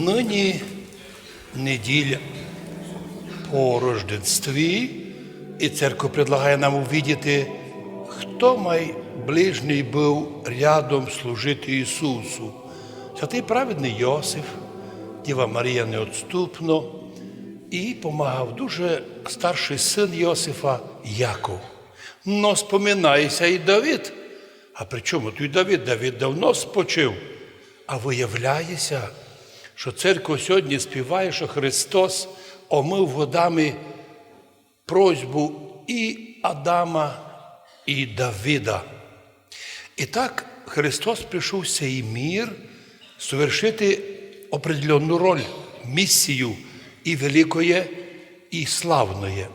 Нині неділя по Рождестві, і церква предлагає нам увидіти, хто найближній був рядом служити Ісусу. Святий праведний Йосиф, Діва Марія неотступно, і помагав дуже старший син Йосифа Яков. Но споминається і Давид. А при чому тут Давид? Давид давно спочив. А виявляється, що церква сьогодні співає, що Христос омив водами просьбу і Адама, і Давида. І так Христос прийшов в мір совершити определенну роль, місію і великої, і славної.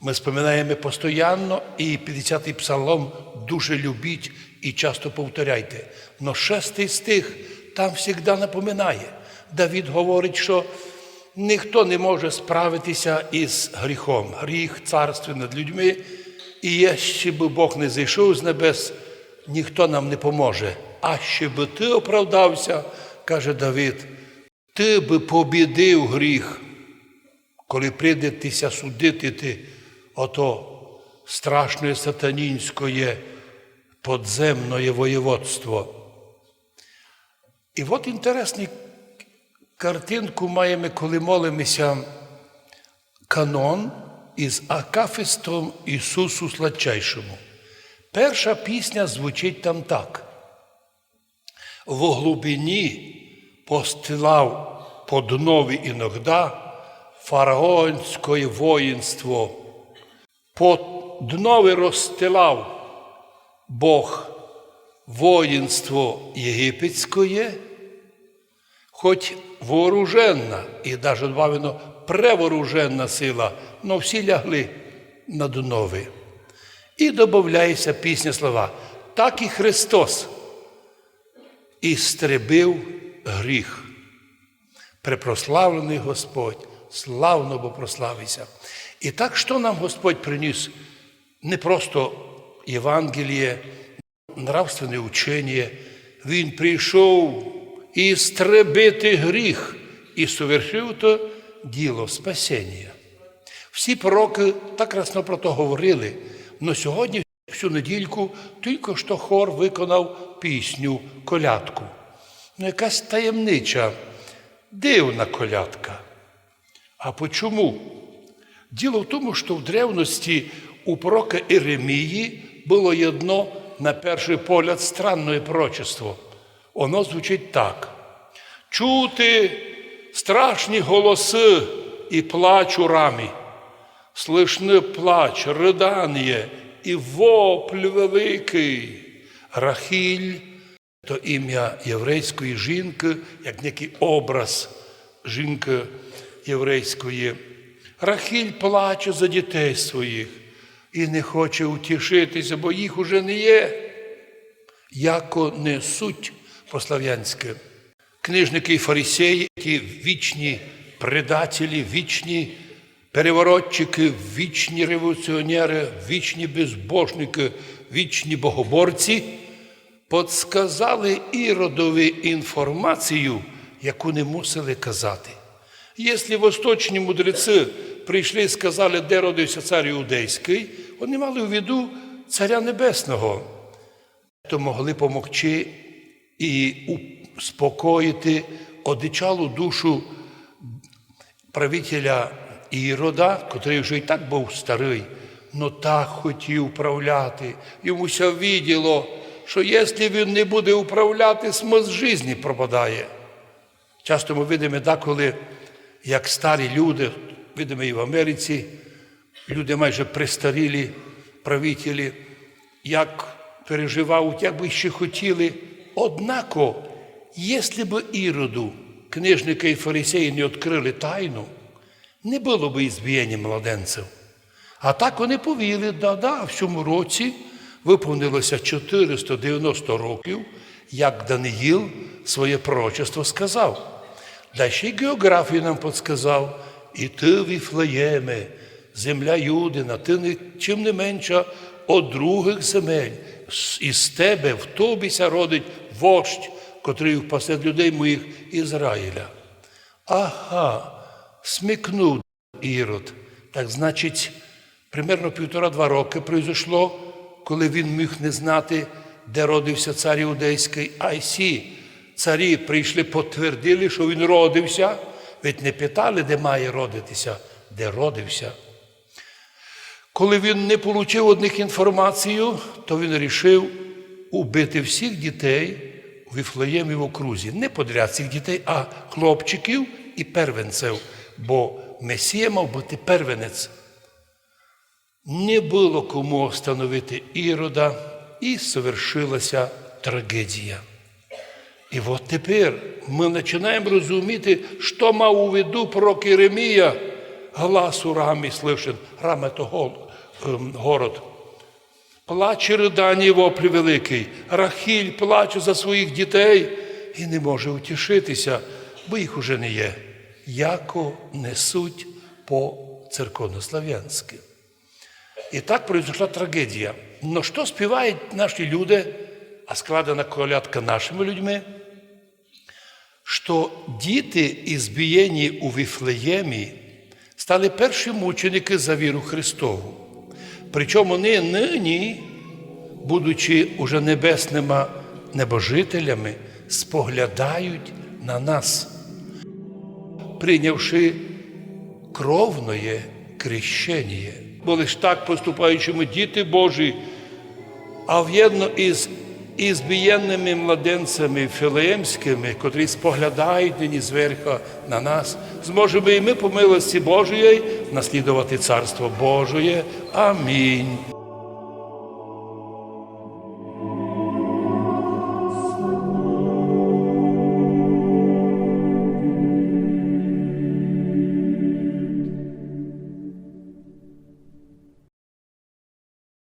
Ми споминаємо постійно, і 50-й псалом дуже любіть і часто повторяйте. Но шестий стих там завжди напоминає. Давід говорить, що ніхто не може справитися із гріхом. Гріх царствує над людьми, і якщо би Бог не зійшов з небес, ніхто нам не поможе. А ще би ти оправдався, каже Давид, ти би побідив гріх, коли прийдетеся судити ти ото страшне сатанінське подземне воєводство. І от інтересну картинку маємо, коли молимося канон із Акафистом Ісусу Сладчайшому. Перша пісня звучить там так. В глибині постилав по іногда фараонське воїнство. По днові розстилав Бог воїнство єгипетське, хоч вооруженна і навіть добавлено превооруженна сила, но всі лягли на днові. І додається пісня слова. Так і Христос істребив гріх. Препрославлений Господь, славно бо прославився. І так, що нам Господь приніс не просто Євангеліє, нравственне учення, Він прийшов істребити гріх і совершив то діло спасіння. Всі пророки так красно про то говорили, але сьогодні, всю недільку, тільки що хор виконав пісню колядку. Ну, якась таємнича, дивна колядка. А почому? Діло в тому, що в древності у пророка Іремії було єдно, на перший погляд, странне пророчество. Воно звучить так: чути страшні голоси і плач у рамі, слышны плач, ридання і вопль великий. Рахіль то ім'я єврейської жінки, як некий образ жінки єврейської. Рахіль плаче за дітей своїх і не хоче утішитися, бо їх уже не є. Яко не суть по-слав'янськи. Книжники і фарисеї, ті вічні предателі, вічні переворотчики, вічні революціонери, вічні безбожники, вічні богоборці, подсказали Іродові інформацію, яку не мусили казати. Якщо восточні мудреці прийшли і сказали, де родився цар Іудейський, вони мали в виду Царя Небесного, то могли помогти і успокоїти одичалу душу правителя Ірода, котрий вже і так був старий, но так хотів управляти. Йому ся відділо, що якщо він не буде управляти, смисл житті пропадає. Часто ми видимо, деколи, як старі люди, видимо і в Америці, люди майже престарілі правителі, як переживають, як би ще хотіли. Однако, якщо б Іроду, книжники і фарисеї не відкрили тайну, не було б ізбієння младенців. А так вони повіли, да-да, в цьому році виповнилося 490 років, як Даниїл своє пророчество сказав. Далі й географію нам підсказав, і ти, Віфлеєме, земля Юдина, ти чим не менша от других земель. Із тебе в тобі ся родить вождь, котрий впасе людей моїх Ізраїля. Ага, смикнув Ірод. Так значить, примерно півтора-два роки пройшло, коли він міг не знати, де родився цар Іудейський. А й сі царі прийшли, потвердили, що він родився. Ведь не питали, де має родитися, де родився. Коли він не отримав одних інформацію, то він вирішив убити всіх дітей у Віфлеємі в окрузі. Не подряд цих дітей, а хлопчиків і первенців, бо Месія мав бути первенець. Не було кому встановити Ірода, і совершилася трагедія. І от тепер ми починаємо розуміти, що мав у виду пророк Єремія, глас у рамі слишен, раме то ем, город. Плаче ридання воплі великий, Рахіль плаче за своїх дітей і не може утішитися, бо їх уже не є. Яко несуть по церковнослав'янськи. І так произошла трагедія. Но що співають наші люди, а складена колядка нашими людьми, що діти, ізбієні у Віфлеємі, стали перші мученики за віру Христову. Причому вони нині, будучи уже небесними небожителями, споглядають на нас, прийнявши кровне крещення. Бо лиш так поступаючи ми діти Божі, а в'єдно із ізбієнними младенцями філеємськими, котрі споглядають нині зверха на нас, зможемо і ми по милості Божої наслідувати Царство Божої. Амінь.